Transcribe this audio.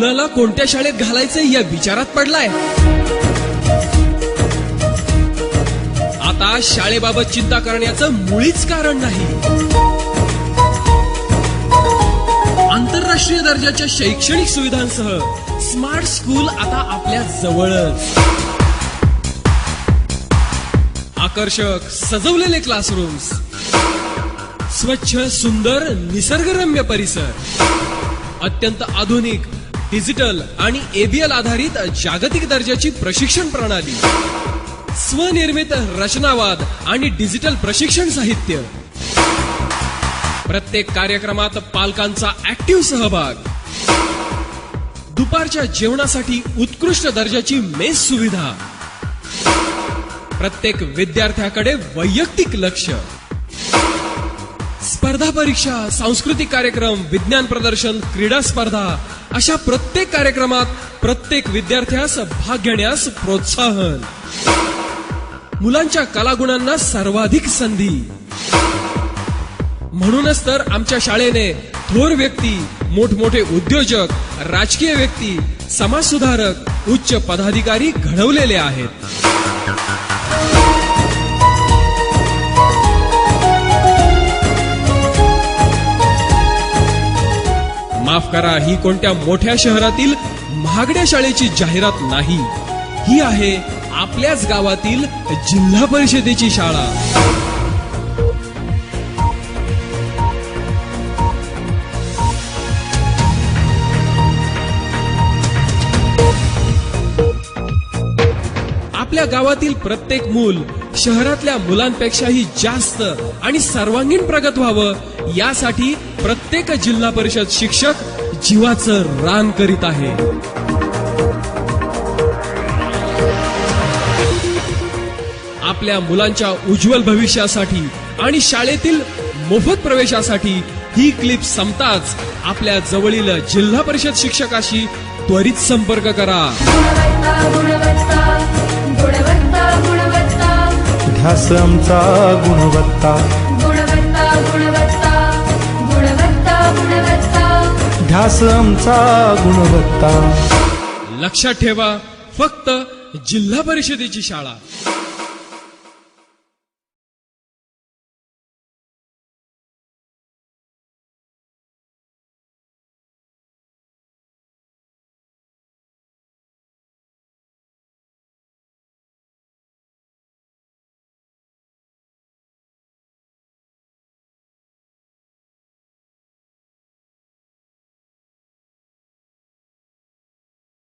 कोणत्या शाळेत घालायचं या विचारात पडलाय. आता शाळेबाबत चिंता करण्याचं मुळीच कारण नाही. आंतरराष्ट्रीय दर्जाच्या शैक्षणिक सुविधांसह स्मार्ट स्कूल आता आपल्या जवळच. आकर्षक सजवलेले क्लासरूम्स स्वच्छ सुंदर निसर्गरम्य परिसर. अत्यंत आधुनिक डिजिटल आणि एबीएल आधारित जागतिक दर्जाची प्रशिक्षण प्रणाली. स्वनिर्मित रचनावाद आणि डिजिटल प्रशिक्षण साहित्य. प्रत्येक कार्यक्रमात पालकांचा ऍक्टिव्ह सहभाग. दुपारच्या जेवणासाठी उत्कृष्ट दर्जाची मेस सुविधा. प्रत्येक विद्यार्थ्याकडे वैयक्तिक लक्ष. स्पर्धा परीक्षा सांस्कृतिक कार्यक्रम विज्ञान प्रदर्शन क्रीडा स्पर्धा अशा प्रत्येक कार्यक्रमात प्रत्येक विद्यार्थ्यास भाग घेण्यास प्रोत्साहन. मुलांच्या कलागुणांना सर्वाधिक संधी. म्हणूनच तर आमच्या शाळेने थोर व्यक्ती मोठमोठे उद्योजक राजकीय व्यक्ती समाजसुधारक उच्च पदाधिकारी घडवलेले आहेत. माफ करा ही कोणत्या मोठ्या शहरातील महागड्या शाळेची जाहिरात नाही. ही आहे आपल्याच गावातील जिल्हा परिषदेची शाळा. आपल्या गावातील प्रत्येक मूल शहरातल्या मुलांपेक्षाही जास्त आणि सर्वांगीण प्रगत व्हावं यासाठी प्रत्येक जिल्हा परिषद शिक्षक जीवाचं रान करीत आहे. आपल्या मुलांच्या उज्ज्वल भविष्यासाठी आणि शाळेतील मोफत प्रवेशासाठी ही क्लिप संपताच आपल्या जवळील जिल्हा परिषद शिक्षकाशी त्वरित संपर्क करा. गुणवत्ता गुणवत्ता गुणवत्ता ध्यास आमचा गुणवत्ता. गुणवत्ता गुणवत्ता गुणवत्ता गुणवत्ता. ध्यास आमचा गुणवत्ता. लक्षात ठेवा फक्त जिल्हा परिषदेची शाळा.